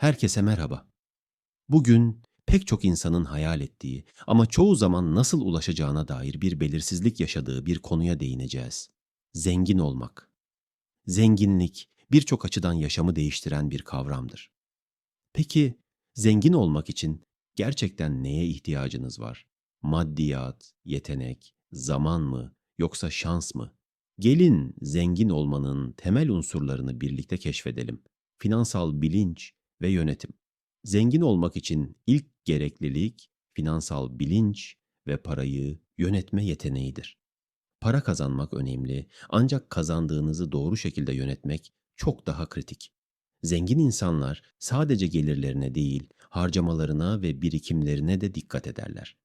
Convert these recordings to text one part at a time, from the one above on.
Herkese merhaba. Bugün pek çok insanın hayal ettiği ama çoğu zaman nasıl ulaşacağına dair bir belirsizlik yaşadığı bir konuya değineceğiz. Zengin olmak. Zenginlik birçok açıdan yaşamı değiştiren bir kavramdır. Peki zengin olmak için gerçekten neye ihtiyacınız var? Maddiyat, yetenek, zaman mı yoksa şans mı? Gelin zengin olmanın temel unsurlarını birlikte keşfedelim. Finansal bilinç ve yönetim. Zengin olmak için ilk gereklilik finansal bilinç ve parayı yönetme yeteneğidir. Para kazanmak önemli ancak kazandığınızı doğru şekilde yönetmek çok daha kritik. Zengin insanlar sadece gelirlerine değil, harcamalarına ve birikimlerine de dikkat ederler.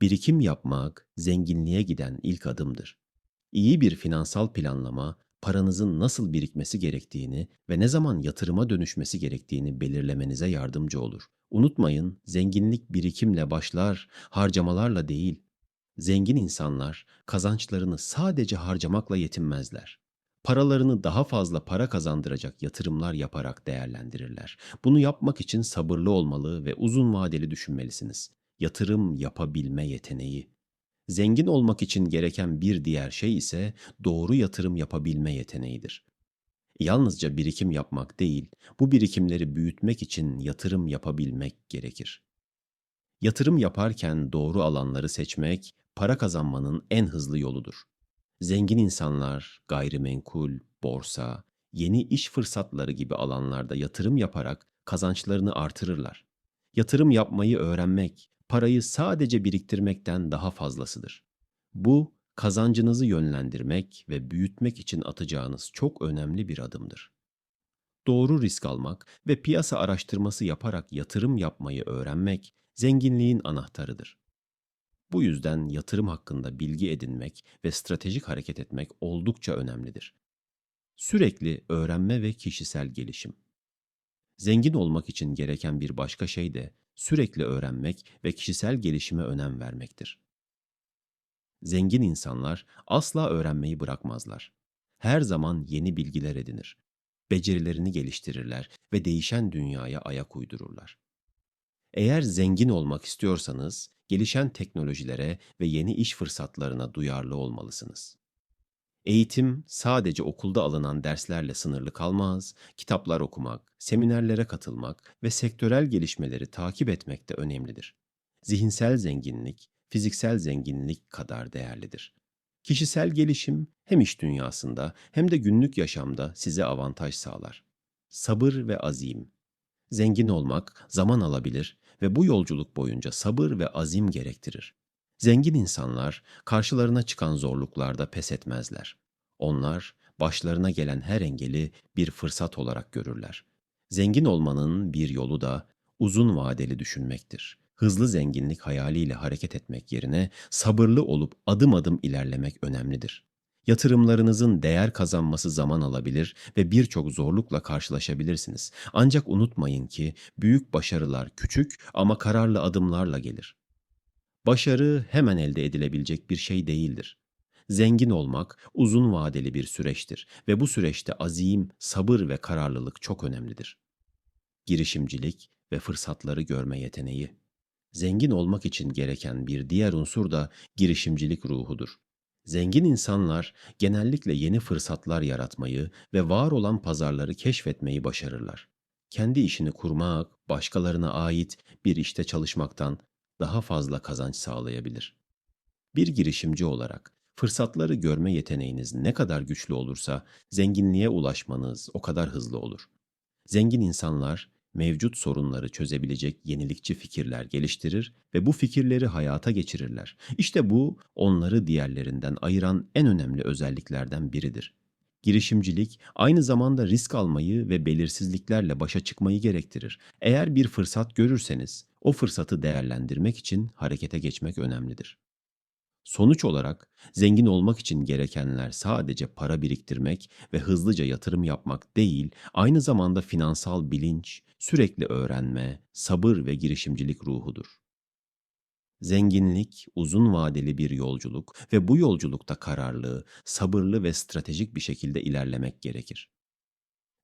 Birikim yapmak zenginliğe giden ilk adımdır. İyi bir finansal planlama, paranızın nasıl birikmesi gerektiğini ve ne zaman yatırıma dönüşmesi gerektiğini belirlemenize yardımcı olur. Unutmayın, zenginlik birikimle başlar, harcamalarla değil. Zengin insanlar kazançlarını sadece harcamakla yetinmezler. Paralarını daha fazla para kazandıracak yatırımlar yaparak değerlendirirler. Bunu yapmak için sabırlı olmalı ve uzun vadeli düşünmelisiniz. Yatırım yapabilme yeteneği. Zengin olmak için gereken bir diğer şey ise doğru yatırım yapabilme yeteneğidir. Yalnızca birikim yapmak değil, bu birikimleri büyütmek için yatırım yapabilmek gerekir. Yatırım yaparken doğru alanları seçmek, para kazanmanın en hızlı yoludur. Zengin insanlar gayrimenkul, borsa, yeni iş fırsatları gibi alanlarda yatırım yaparak kazançlarını artırırlar. Yatırım yapmayı öğrenmek, parayı sadece biriktirmekten daha fazlasıdır. Bu, kazancınızı yönlendirmek ve büyütmek için atacağınız çok önemli bir adımdır. Doğru risk almak ve piyasa araştırması yaparak yatırım yapmayı öğrenmek zenginliğin anahtarıdır. Bu yüzden yatırım hakkında bilgi edinmek ve stratejik hareket etmek oldukça önemlidir. Sürekli öğrenme ve kişisel gelişim. Zengin olmak için gereken bir başka şey de sürekli öğrenmek ve kişisel gelişime önem vermektir. Zengin insanlar asla öğrenmeyi bırakmazlar. Her zaman yeni bilgiler edinir. Becerilerini geliştirirler ve değişen dünyaya ayak uydururlar. Eğer zengin olmak istiyorsanız, gelişen teknolojilere ve yeni iş fırsatlarına duyarlı olmalısınız. Eğitim sadece okulda alınan derslerle sınırlı kalmaz, kitaplar okumak, seminerlere katılmak ve sektörel gelişmeleri takip etmek de önemlidir. Zihinsel zenginlik, fiziksel zenginlik kadar değerlidir. Kişisel gelişim hem iş dünyasında hem de günlük yaşamda size avantaj sağlar. Sabır ve azim. Zengin olmak zaman alabilir ve bu yolculuk boyunca sabır ve azim gerektirir. Zengin insanlar karşılarına çıkan zorluklarda pes etmezler. Onlar başlarına gelen her engeli bir fırsat olarak görürler. Zengin olmanın bir yolu da uzun vadeli düşünmektir. Hızlı zenginlik hayaliyle hareket etmek yerine sabırlı olup adım adım ilerlemek önemlidir. Yatırımlarınızın değer kazanması zaman alabilir ve birçok zorlukla karşılaşabilirsiniz. Ancak unutmayın ki büyük başarılar küçük ama kararlı adımlarla gelir. Başarı hemen elde edilebilecek bir şey değildir. Zengin olmak uzun vadeli bir süreçtir ve bu süreçte azim, sabır ve kararlılık çok önemlidir. Girişimcilik ve fırsatları görme yeteneği. Zengin olmak için gereken bir diğer unsur da girişimcilik ruhudur. Zengin insanlar genellikle yeni fırsatlar yaratmayı ve var olan pazarları keşfetmeyi başarırlar. Kendi işini kurmak, başkalarına ait bir işte çalışmaktan daha fazla kazanç sağlayabilir. Bir girişimci olarak fırsatları görme yeteneğiniz ne kadar güçlü olursa zenginliğe ulaşmanız o kadar hızlı olur. Zengin insanlar mevcut sorunları çözebilecek yenilikçi fikirler geliştirir ve bu fikirleri hayata geçirirler. İşte bu onları diğerlerinden ayıran en önemli özelliklerden biridir. Girişimcilik aynı zamanda risk almayı ve belirsizliklerle başa çıkmayı gerektirir. Eğer bir fırsat görürseniz o fırsatı değerlendirmek için harekete geçmek önemlidir. Sonuç olarak zengin olmak için gerekenler sadece para biriktirmek ve hızlıca yatırım yapmak değil, aynı zamanda finansal bilinç, sürekli öğrenme, sabır ve girişimcilik ruhudur. Zenginlik uzun vadeli bir yolculuk ve bu yolculukta kararlı, sabırlı ve stratejik bir şekilde ilerlemek gerekir.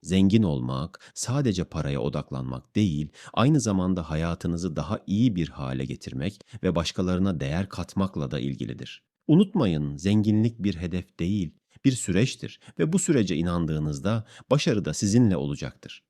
Zengin olmak sadece paraya odaklanmak değil, aynı zamanda hayatınızı daha iyi bir hale getirmek ve başkalarına değer katmakla da ilgilidir. Unutmayın, zenginlik bir hedef değil, bir süreçtir ve bu sürece inandığınızda başarı da sizinle olacaktır.